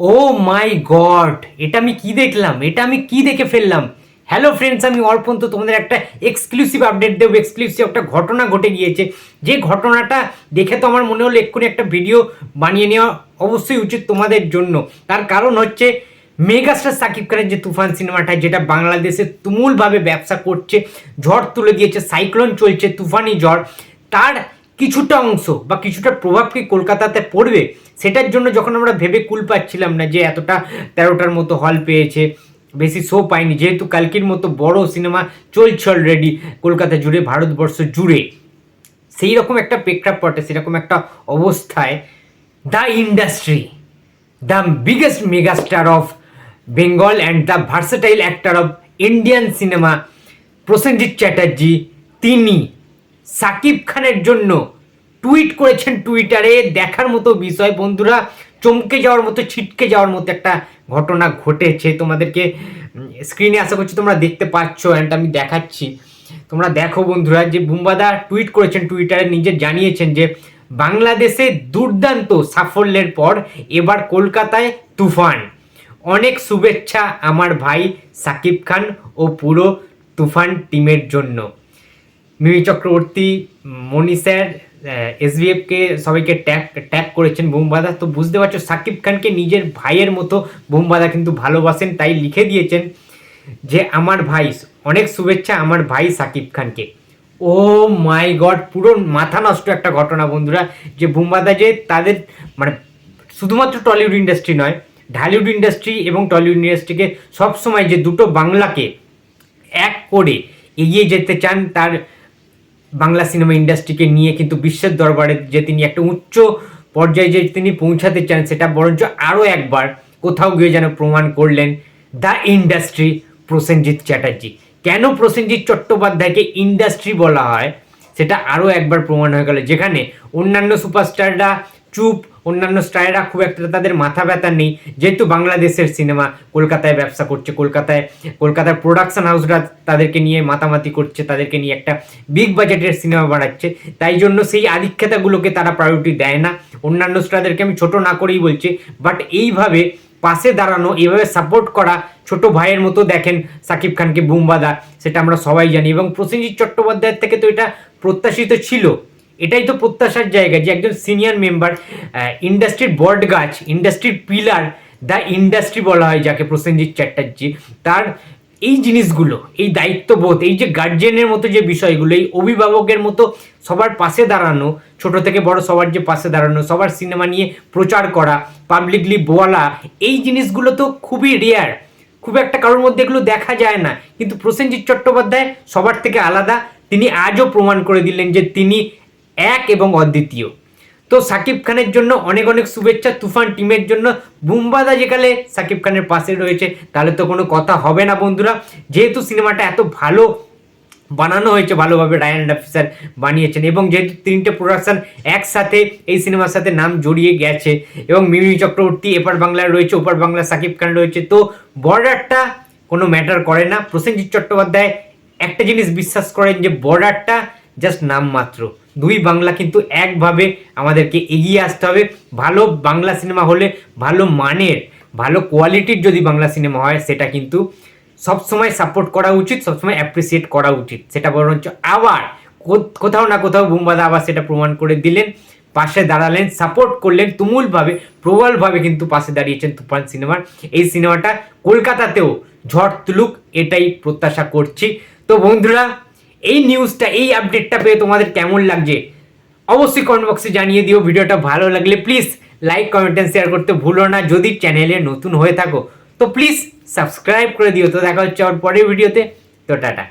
ও মাই god, এটা আমি কি দেখলাম? এটা আমি কি দেখে ফেললাম? হ্যালো ফ্রেন্ডস আমি অর্পণ, তো তোমাদের একটা এক্সক্লুসিভ আপডেট দেবো। এক্সক্লুসিভ একটা ঘটনা ঘটে গিয়েছে। যে ঘটনাটা দেখে তো আমার মনে হলো এক্ষুনি একটা ভিডিও বানিয়ে নেওয়া অবশ্যই উচিত তোমাদের জন্য। তার কারণ হচ্ছে মেগাস্টার সাকিব খানের যে তুফান সিনেমাটা, যেটা বাংলাদেশে তুমুলভাবে ব্যবসা করছে, ঝড় তুলে দিয়েছে, সাইক্লোন চলছে, তুফানি ঝড়, তার কিছুটা অংশ বা কিছুটা প্রভাব কি কলকাতাতে পড়বে? সেটার জন্য যখন আমরা ভেবে কুল পাচ্ছিলাম না যে এতটা তেরোটার মতো হল পেয়েছে, বেশি শো পাইনি। যেহেতু কালকির মতো বড় সিনেমা চলছে অলরেডি কলকাতা জুড়ে, ভারতবর্ষ জুড়ে। সেই রকম একটা প্রেক্ষাপটে, সেরকম একটা অবস্থায় the industry the biggest megastar of Bengal and the versatile actor of Indian cinema Prosenjit Chatterjee তিনি সাকিব খানের জন্য টুইট করেছেন টুইটারে দেখার মতো বিষয় বন্ধুরা, চমকে যাওয়ার মতো, ছিটকে যাওয়ার মতো একটা ঘটনা ঘটেছে। তোমাদেরকে স্ক্রিনে আশা করছি তোমরা দেখতে পাচ্ছ অ্যান্ড আমি দেখাচ্ছি। তোমরা দেখো বন্ধুরা যে বুম্বাদা টুইট করেছেন টুইটারে নিজে জানিয়েছেন যে, বাংলাদেশে দুর্দান্ত সাফল্যের পর এবার কলকাতায় তুফান। অনেক শুভেচ্ছা আমার ভাই সাকিব খান ও পুরো তুফান টিমের জন্য। মিমি চক্রবর্তী মনি স্যার এসবিএফকে সবাইকে ট্যাগ ট্যাগ করেছেন বোমবাদা। তো বুঝতে পারছ, সাকিব খানকে নিজের ভাইয়ের মতো বোমবাদা কিন্তু ভালোবাসেন, তাই লিখে দিয়েছেন যে, আমার ভাই, অনেক শুভেচ্ছা আমার ভাই সাকিব খানকে। ও মাই গড, পুরো মাথা নষ্ট একটা ঘটনা বন্ধুরা, যে বুম্বাদা যে তাদের মানে শুধুমাত্র টলিউড ইন্ডাস্ট্রি নয়, ঢালিউড ইন্ডাস্ট্রি এবং টলিউড ইন্ডাস্ট্রিকে সবসময় যে দুটো বাংলাকে এক করে এগিয়ে যেতে চান, তার বাংলা সিনেমা ইন্ডাস্ট্রিকে নিয়ে কিন্তু বিশ্বের দরবারে যে তিনি একটা উচ্চ পর্যায়ে যে তিনি পৌঁছাতে চান সেটা বরঞ্চ আরও একবার কোথাও গিয়ে যেন প্রমাণ করলেন দ্য ইন্ডাস্ট্রি প্রসেনজিৎ চ্যাটার্জি। কেন প্রসেনজিৎ চট্টোপাধ্যায়কে ইন্ডাস্ট্রি বলা হয়? সেটা আরও একবার প্রমাণ হয়ে গেল। যেখানে অন্যান্য সুপারস্টাররা চুপ। অন্যান্য স্টাররা খুব একটা তাদের মাথা ব্যথা নেই। যেহেতু বাংলাদেশের সিনেমা কলকাতায় ব্যবসা করছে, কলকাতায়, কলকাতার প্রোডাকশন হাউসরা তাদেরকে নিয়ে মাতামাতি করছে, তাদেরকে নিয়ে একটা বিগ বাজেটের সিনেমা বানাচ্ছে। তাই জন্য সেই আধিক্ষেতাগুলোকে তারা প্রায়োরিটি দেয় না। অন্যান্য স্টারদেরকে আমি ছোট না করেই বলছি বাট এইভাবে পাশে দাঁড়ানো, এইভাবে সাপোর্ট করা ছোট ভাইয়ের মতো দেখেন সাকিব খানকে বুমবাদা সেটা আমরা সবাই জানি। এবং প্রসেনজিৎ চট্টোপাধ্যায়ের থেকে তো এটা প্রত্যাশিত ছিল। এটাই তো প্রত্যাশার জায়গা যে একজন সিনিয়র মেম্বার ইন্ডাস্ট্রির বট গাছ ইন্ডাস্ট্রির পিলার দ্য ইন্ডাস্ট্রি বলা হয় যাকে প্রসেনজিৎ চ্যাটার্জি। তার এই জিনিসগুলো, এই দায়িত্ববোধ, এই যে গার্জেনের মতো যে বিষয়গুলো, এই অভিভাবকের মতো সবার পাশে দাঁড়ানো, ছোট থেকে বড় সবার যে পাশে দাঁড়ানো, সবার সিনেমা নিয়ে প্রচার করা পাবলিকলি বলা, এই জিনিসগুলো তো খুবই রেয়ার খুব একটা কারোর মধ্যে এগুলো দেখা যায় না। কিন্তু প্রসেনজিৎ চট্টোপাধ্যায় সবার থেকে আলাদা। তিনি আজও প্রমাণ করে দিলেন যে তিনি এক এবং অদ্বিতীয়। তো সাকিব খানের জন্য অনেক অনেক শুভেচ্ছা, তুফান টিমের জন্য। বুম্বাদা যেখানে সাকিব খানের পাশে রয়েছে, তাহলে তো কোনো কথা হবে না বন্ধুরা। যেহেতু সিনেমাটা এত ভালো বানানো হয়েছে, ভালোভাবে রায়ান অফিসার বানিয়েছেন এবং যেহেতু তিনটে প্রোডাকশন একসাথে এই সিনেমার সাথে নাম জড়িয়ে গেছে এবং মিমি চক্রবর্তী এপার বাংলায় রয়েছে, ওপার বাংলা সাকিব খান রয়েছে, তো বর্ডারটা কোনো ম্যাটার করে না। প্রসেনজিৎ চট্টোপাধ্যায় একটা জিনিস বিশ্বাস করেন যে বর্ডারটা জাস্ট নামমাত্র দুই বাংলা কিন্তু একভাবে আমাদেরকে এগিয়ে আসতে হবে। ভালো বাংলা সিনেমা হলে ভালো মানের, ভালো কোয়ালিটির যদি বাংলা সিনেমা হয়, সেটা কিন্তু সবসময় সাপোর্ট করা উচিত, সবসময় অ্যাপ্রিসিয়েট করা উচিত। সেটা বরঞ্চ আবার কোথাও না কোথাও বুম্বাদা আবার সেটা প্রমাণ করে দিলেন, পাশে দাঁড়ালেন সাপোর্ট করলেন, তুমুলভাবে, প্রবলভাবে কিন্তু পাশে দাঁড়িয়েছেন তুফান সিনেমার। এই সিনেমাটা কলকাতাতেও ঝড় তুলুক, এটাই প্রত্যাশা করছি। তো বন্ধুরা এই নিউজটা এই আপডেটটা পেয়ে তোমাদের কেমন লাগছে? অবশ্যই কমেন্ট বক্সে জানিয়ে দিও, ভিডিওটা ভালো লাগলে please like comment and share করতে ভুলো না। যদি চ্যানেলে নতুন হয়ে থাকো, তো প্লিজ সাবস্ক্রাইব করে দিও। তো দেখা হচ্ছে আমার পরের ভিডিওতে তো টাটা।